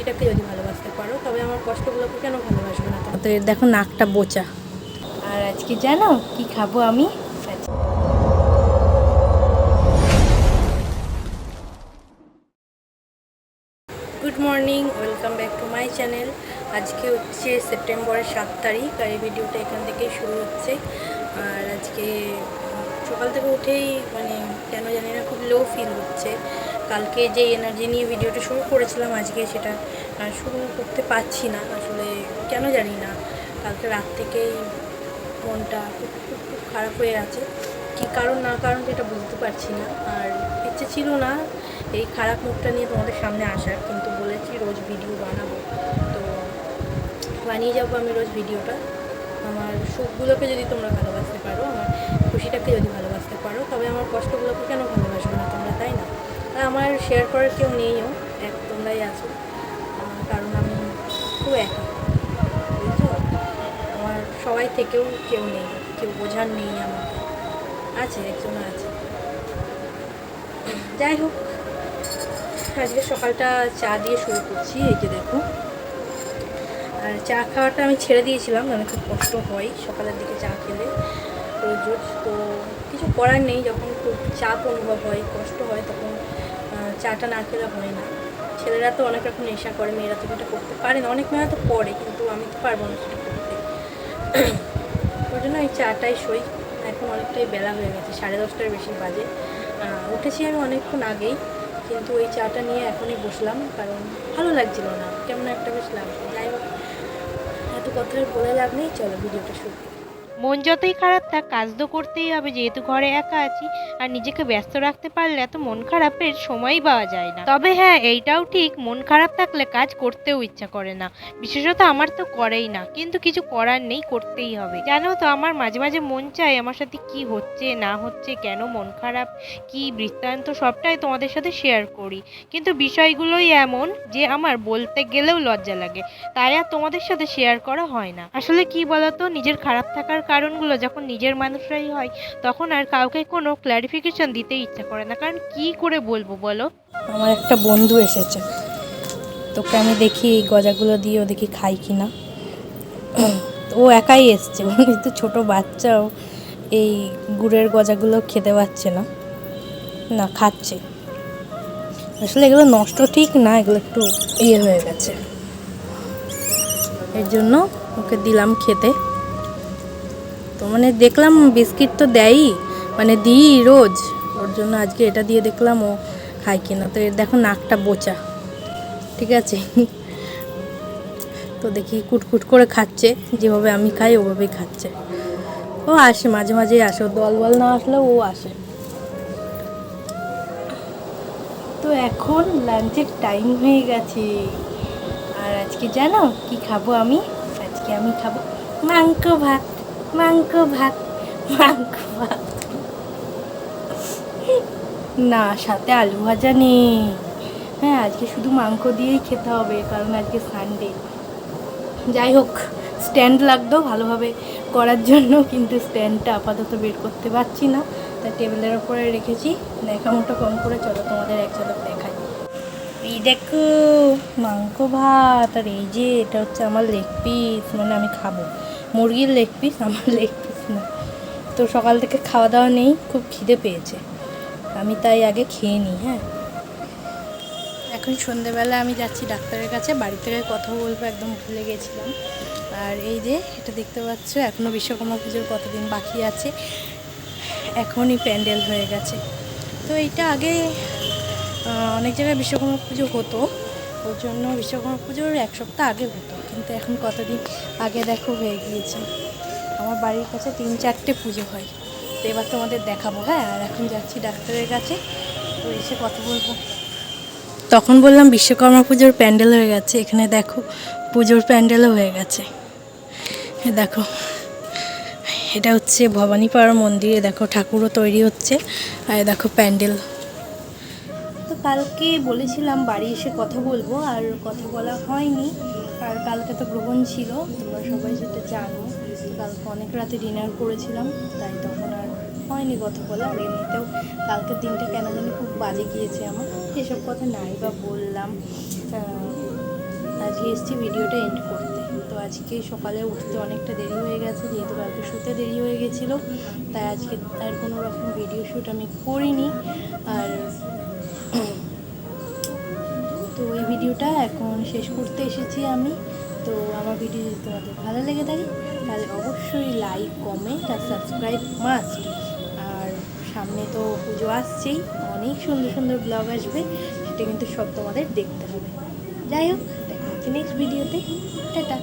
খুশিটাকে যদি ভালোবাসতে পারো তবে আমার কষ্টগুলোকে কেন ভালোবাসবে না তো দেখো নাকটা বোচা। আর আজকে জানো কি খাব আমি? Good morning welcome back to my channel আজকে হচ্ছে সেপ্টেম্বরের সাত তারিখ আর এই ভিডিওটা এখান থেকেই শুরু হচ্ছে। আর আজকে সকাল থেকে উঠেই মানে কেন জানি না খুব লো ফিল হচ্ছে। কালকে যে এনার্জি নিয়ে ভিডিওটা শুরু করেছিলাম আজকে সেটা শুরু করতে পারছি না। আসলে কেন জানি না। কালকে রাত থেকেই মনটা খুব খুব খুব খারাপ হয়ে আছে। কী কারণ না কারণ সেটা বুঝতে পারছি না। আর ইচ্ছে ছিল না এই খারাপ মুখটা নিয়ে তোমাদের সামনে আসার, কিন্তু বলেছি রোজ ভিডিও বানাবো। তো বানিয়ে যাব আমি রোজ ভিডিওটা আমার সুখগুলোকে যদি তোমরা ভালোবাসতে পারো, আমার খুশিটাকে যদি ভালোবাসতে পারো, তবে আমার কষ্টগুলোকে কেন তা আমার শেয়ার করার কেউ নেইও এক তোমরাই আছো। কারণ আমি খুব একা বুঝছ? আমার সবাই থেকেও কেউ নেই, কেউ বোঝার নেই আমাকে। আছে একজন আছে। যাই হোক, আজকে সকালটা চা দিয়ে শুরু করছি, এই যে দেখো। আর চা খাওয়াটা আমি ছেড়ে দিয়েছিলাম মানে খুব কষ্ট হয় সকালের দিকে চা খেলে রোজ তো কিছু করার নেই, যখন খুব চাপ অনুভব হয়, কষ্ট হয়, তখন চাটা না খেলে হয় না। ছেলেরা তো অনেক রকম নেশা করে, মেয়েরা তো এটা করতে পারে না। অনেক মেয়েরা তো করে, কিন্তু আমি তো পারব না সেটা করতে। ওই জন্য এই চাটাই সই। এখন অনেকটাই বেলা হয়ে গেছে, সাড়ে দশটার বেশি বাজে। উঠেছি আমি অনেকক্ষণ আগেই, কিন্তু ওই চাটা নিয়ে এখনই বসলাম, কারণ ভালো লাগছিল না। কেমন একটা বেশ লাগছে যাই হোক, এত কথা বলে লাভ নেই, চলো ভিডিওটা শুরু। মন যতই খারাপ থাক, কাজ তো করতেই হবে। যেহেতু ঘরে একা আছি, আর নিজেকে ব্যস্ত রাখতে পারলে এত মন খারাপের সময়ই পাওয়া যায় না। তবে হ্যাঁ এইটাও ঠিক, মন খারাপ থাকলে কাজ করতেও ইচ্ছা করে না। বিশেষত আমার তো করেই না, কিন্তু কিছু করার নেই, করতেই হবে। জানো তো, আমার মাঝে মাঝে মন চায় আমার সাথে কি হচ্ছে, না হচ্ছে, কেন মন খারাপ, কি বৃত্তান্ত, সবটাই তোমাদের সাথে শেয়ার করি। কিন্তু বিষয়গুলোই এমন যে আমার বলতে গেলেও লজ্জা লাগে। তাই আর তোমাদের সাথে শেয়ার করা হয় না। আসলে কি বলতো, নিজের খারাপ থাকার কারণগুলো যখন নিজের মানুষরাই হয়, তখন আর কাউকে কোনো ক্ল্যারিফিকেশন দিতে ইচ্ছা করে না। কারণ কি করে বলব বলো? আমার একটা বন্ধু এসেছে। তোকে আমি দেখি এই গজাগুলো দিয়ে ও দেখি খাই কি না ও একাই এসছে। ও কিন্তু ছোটো বাচ্চাও এই গুড়ের গজাগুলো খেতে পারছে না। না, খাচ্ছে। আসলে এগুলো নষ্ট ঠিক না, এগুলো একটু ইয়ে হয়ে গেছে। এর জন্য ওকে দিলাম খেতে। তো মানে দেখলাম বিস্কিট তো দেয়ই মানে দিই রোজ। ওর জন্য আজকে এটা দিয়ে দেখলাম ও খায় কিনা। তো এর দেখো নাকটা বোচা। ঠিক আছে? তো দেখি কুটকুট করে খাচ্ছে। যেভাবে আমি খাই, ওভাবেই খাচ্ছে। ও আসে, মাঝে মাঝেই আসে। দল বল না আসলেও ও আসে। তো এখন লাঞ্চের টাইম হয়ে গেছে। আর আজকে জানো কি খাব আমি? আজকে আমি খাব মাংস ভাত। মাংস ভাত মাংস ভাত। না, সাথে আলু ভাজা নেই। হ্যাঁ আজকে শুধু মাংস দিয়েই খেতে হবে, কারণ আজকে সানডে যাই হোক স্ট্যান্ড লাগতো ভালোভাবে করার জন্য, কিন্তু স্ট্যান্ডটা আপাতত বের করতে পারছি না। তাই টেবিলের ওপরে রেখেছি। দেখা মতো কম করে চলো তোমাদের এক ঝলক দেখাই। এই দেখো, মাংস ভাত, আর এই যে এটা হচ্ছে আমার লেগ পিস মানে আমি খাব। মুরগির লেগ পিস আমার লেগ পিস না। তো সকাল থেকে খাওয়া দাওয়া নেই, খুব খিদে পেয়েছে। আমি তাই আগে খেয়ে নিই হ্যাঁ। এখন সন্ধেবেলা আমি যাচ্ছি ডাক্তারের কাছে, বাড়ি থেকে কথা বলব, একদম ভুলে গেছিলাম। আর এই যে, এটা দেখতে পাচ্ছ এখনও বিশ্বকর্মা পুজোর কতদিন বাকি আছে। এখনই প্যান্ডেল হয়ে গেছে। তো এইটা আগে অনেক জায়গায় বিশ্বকর্মা পুজো হতো। ওর জন্য বিশ্বকর্মা পুজোর এক সপ্তাহ আগে হতো কিন্তু এখন কতদিন আগে দেখো হয়ে গিয়েছে। আমার বাড়ির কাছে তিন চারটে পুজো হয়। তো এবার তোমাদের দেখাবো হ্যাঁ? আর এখন যাচ্ছি ডাক্তারের কাছে। তো এসে কথা বলব। তখন বললাম বিশ্বকর্মা পুজোর প্যান্ডেল হয়ে গেছে। এখানে দেখো পুজোর প্যান্ডেলও হয়ে গেছে। দেখো, এটা হচ্ছে ভবানীপাড়া মন্দিরে। দেখো ঠাকুরও তৈরি হচ্ছে। আর দেখো প্যান্ডেল। কালকে বলেছিলাম বাড়ি এসে কথা বলব, আর কথা বলা হয়নি। আর কালকে তো গ্রহণ ছিল, তোমরা সবাই যেটা জানো কালকে অনেক রাতে ডিনার করেছিলাম, তাই তখন আর হয়নি কথা বলা, আর এমনিতেও কালকের দিনটা কেন জানি খুব বাজে গিয়েছে আমার, এসব কথা নাই বা বললাম। আজকে এসেছি ভিডিওটা এন্ড করতে। তো আজকে সকালে উঠতে অনেকটা দেরি হয়ে গেছে, যেহেতু কালকে শুতে দেরি হয়ে গেছিল, তাই আজকে আর কোনো রকম ভিডিও শ্যুট আমি করিনি। আর ভিডিওটা এখন শেষ করতে এসেছি আমি। তো আমার ভিডিও যদি তোমাদের ভালো লেগে থাকে, তাহলে অবশ্যই লাইক কমেন্ট আর সাবস্ক্রাইব মাস্ট আর সামনে তো পুজো আসছেই, অনেক সুন্দর সুন্দর ব্লগ আসবে, সেটা কিন্তু সব তোমাদের দেখতে হবে। যাই হোক, দেখা হচ্ছে নেক্সট ভিডিওতে টাটা।